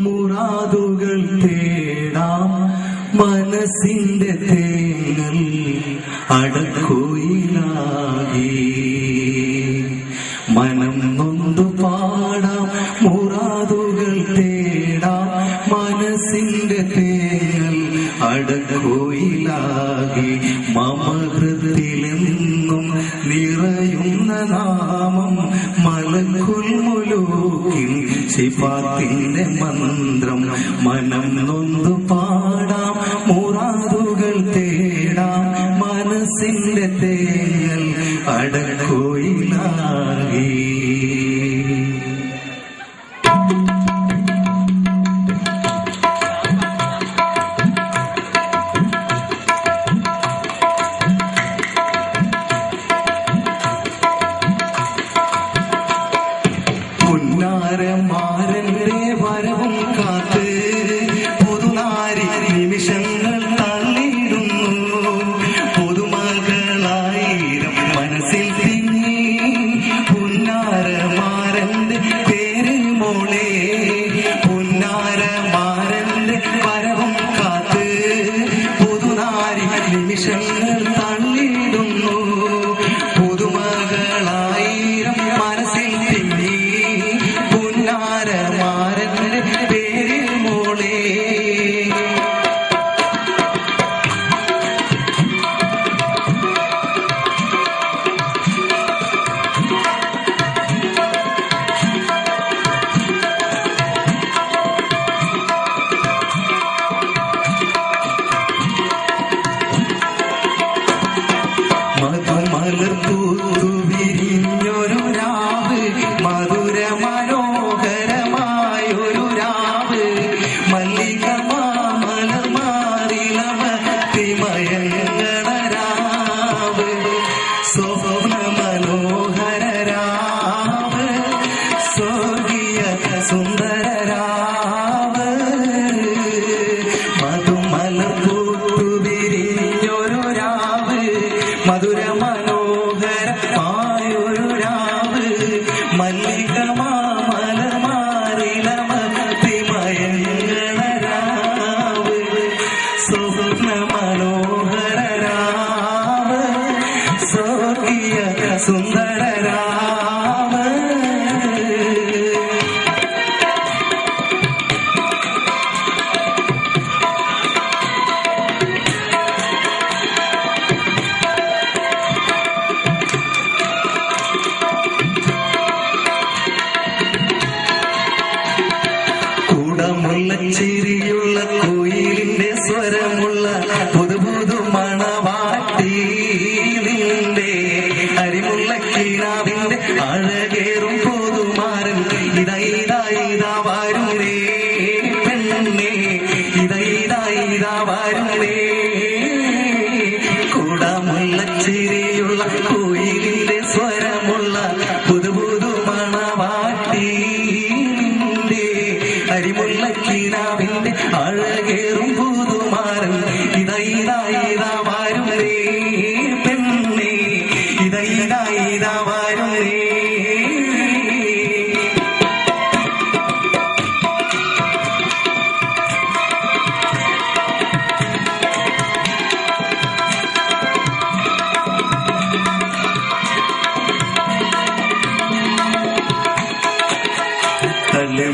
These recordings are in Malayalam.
മുറാദുകൾ തേടാം. മനസ്സിന്റെ തേങ്ങൽ അടക്കുകയിലായി മനം നൊന്തു പാടാം മുറാദുകൾ തേടാം. മനസ്സിന്റെ തേങ്ങൽ അടക്കുകയിലാകി മമഹൃതിലെന്നും നിറയുന്ന നാമം മലക്കുൽ സിഫാത്തിന്റെ മന്ത്രം മനം നൊന്തു ഇതാ വരുന്നേ പെണ്ണേ ഇത ഇതാ ഇതാ വരുന്നേ കൂടാമുള്ള കോയിലിന്റെ സ്വരമുള്ള പുതു പുതു അഴകേറും പുതുമാരൻ ഇത ഇതാ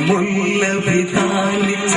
മുല്ല വിധാനിച്ച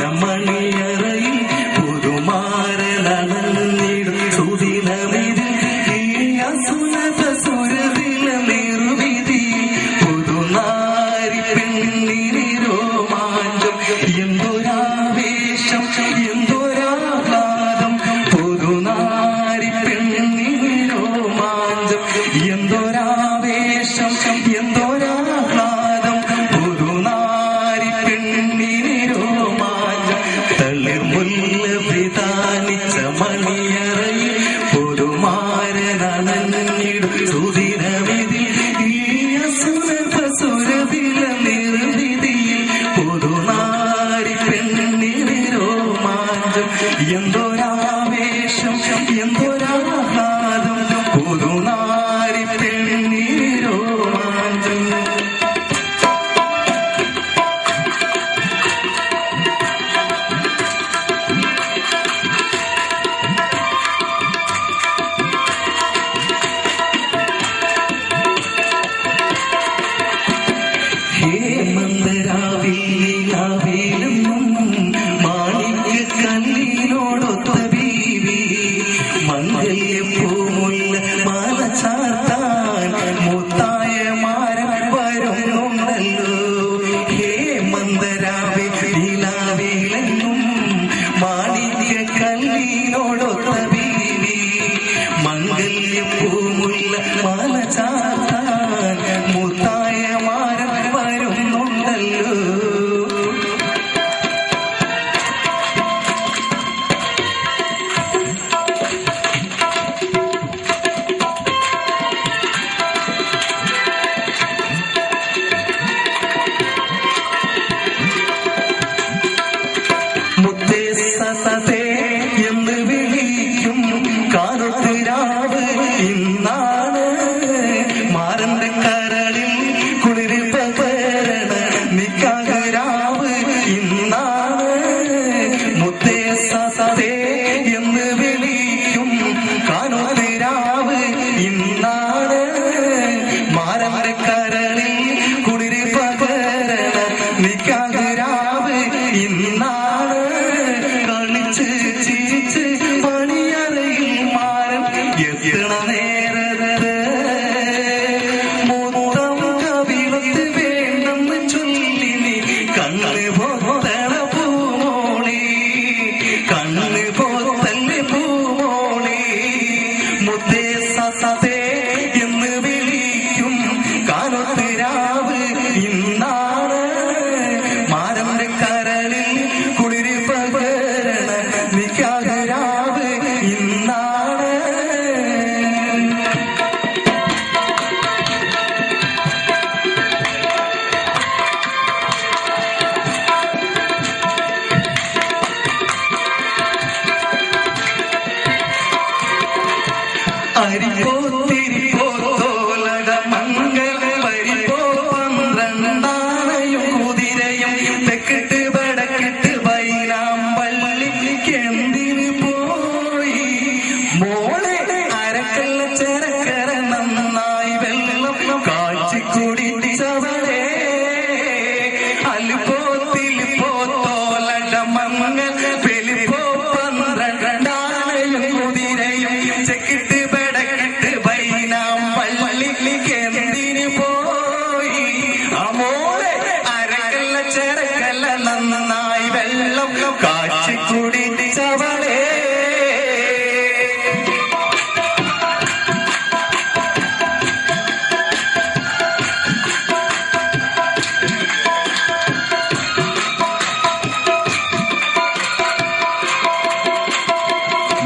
വെള്ളം കാച്ചി കുടിച്ചവളെ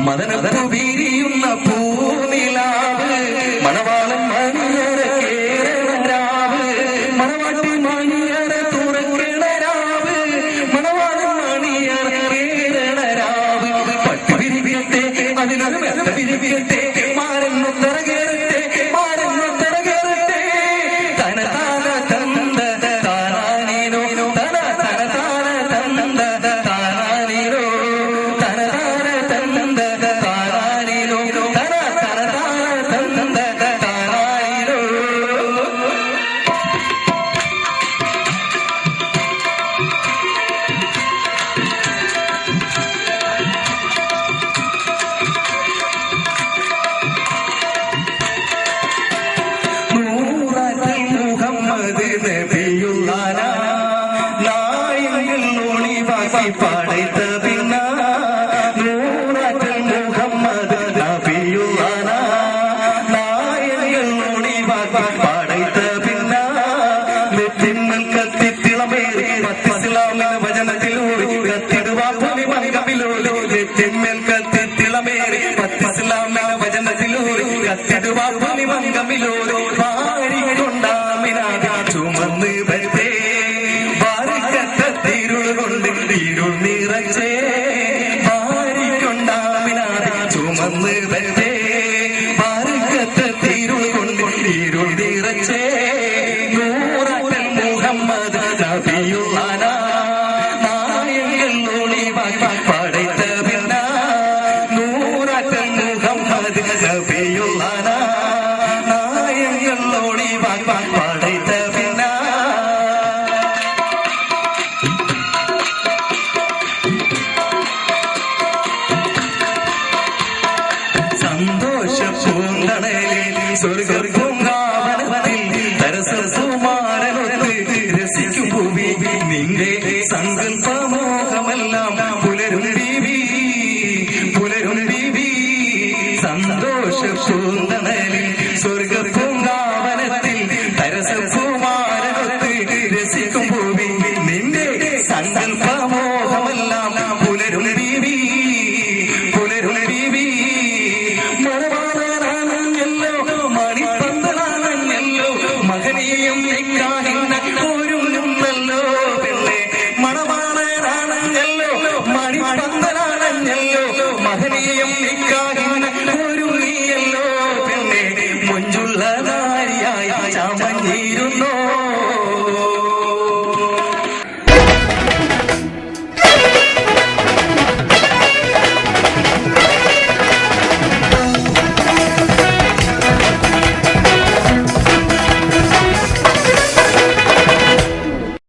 മദനതര വീരിയുന്ന പൂനിലാവ് നിറച്ചേ love.